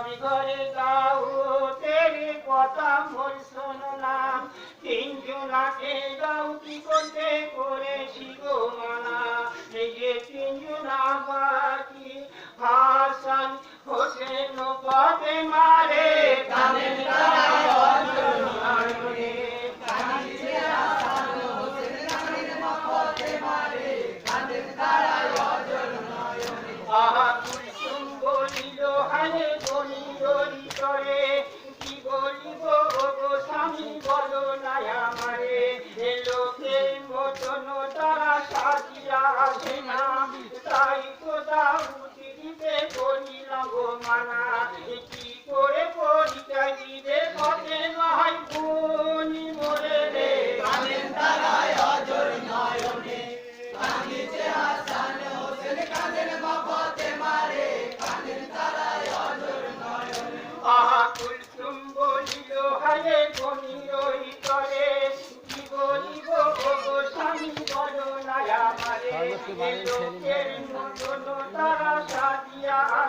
আমি ঘরে যাও কথা মোর শোনলাম। তিনজন আছে যাও কি করতে করে শিখো মানা এই কি হাসান হোসেন পথে মা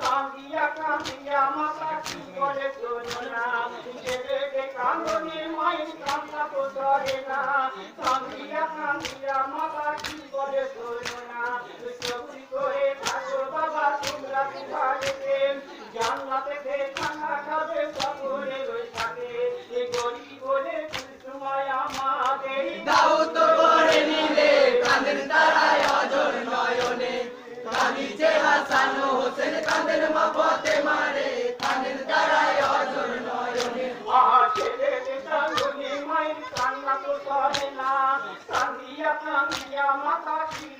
কান্দিয়া কান্দিয়া মাথা কি বলে চলে না? ছেলেকে কান্দনে মায়ের কান্না তো সরে না, কান্দিয়া কান্দিয়া মাথা কি বলে চলে Thank you.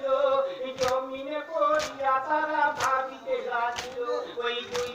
করিয়া তারা ভাবিতে লাগিল ওই দুই